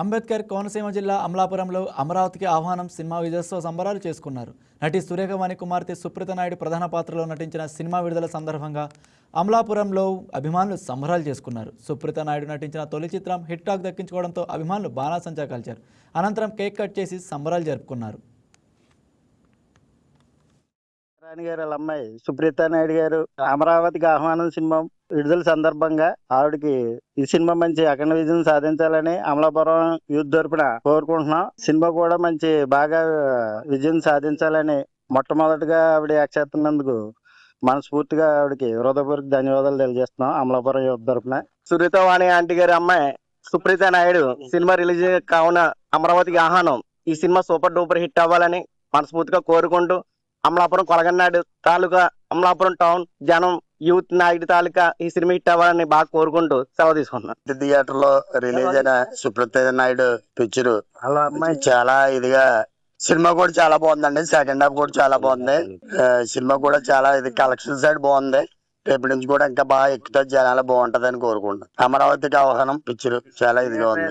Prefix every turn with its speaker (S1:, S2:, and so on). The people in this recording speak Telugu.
S1: అంబేద్కర్ కోనసీమ జిల్లా అమలాపురంలో అమరావతికి ఆహ్వానం సినిమా విజయోత్సవ సంబరాలు చేసుకున్నారు. నటి సురేఖవాణి కుమార్తె సుప్రీత నాయుడు ప్రధాన పాత్రలో నటించిన సినిమా విడుదల సందర్భంగా అమలాపురంలో అభిమానులు సంబరాలు చేసుకున్నారు. సుప్రీత నాయుడు నటించిన తొలి చిత్రం హిట్ టాక్ దక్కించుకోవడంతో అభిమానులు బాణాసంచా కాల్చారు. అనంతరం కేక్ కట్ చేసి సంబరాలు జరుపుకున్నారు.
S2: రాణి గారు వాళ్ళ అమ్మాయి సుప్రీత నాయుడు గారు అమరావతికి ఆహ్వానం సినిమా విడుదల సందర్భంగా ఆవిడకి ఈ సినిమా మంచి అఖండ విజయం సాధించాలని అమలాపురం యూత్ తరపున కోరుకుంటున్నాం. సినిమా కూడా మంచి బాగా విజయం సాధించాలని మొట్టమొదటిగా ఆవిడ యాక్ట్ మనస్ఫూర్తిగా ఆవిడకి హృదయపూర్వక ధన్యవాదాలు తెలియజేస్తున్నాం అమలాపురం యూత్ తరపున. సునీత వాణి ఆంటీ గారి అమ్మాయి సుప్రీత నాయుడు సినిమా రిలీజ్ కావున అమరావతికి ఆహ్వానం ఈ సినిమా సూపర్ డూపర్ హిట్ అవ్వాలని మనస్ఫూర్తిగా కోరుకుంటూ అమలాపురం కొలగన్నాడు తాలూకా అమలాపురం టౌన్ జనం యూత్ నాయుడు తాలూకా ఈ సినిమా హిట్ అవ్వాలని బాగా కోరుకుంటూ సెలవు తీసుకుంటున్నాను.
S3: థియేటర్లో రిలీజ్ అయిన సుప్రత నాయుడు పిక్చర్
S2: అలా అమ్మాయి
S3: చాలా ఇదిగా సినిమా కూడా చాలా బాగుందండి. సెకండ్ హాఫ్ కూడా చాలా బాగుంది. సినిమా కూడా చాలా ఇది కలెక్షన్ సైడ్ బాగుంది. రేపటి నుంచి కూడా ఇంకా బాగా ఎక్కుతా జనాలు బాగుంటది అని కోరుకుంటాం అమరావతికి ఆహ్వానం పిక్చర్ చాలా ఇదిగా ఉంది.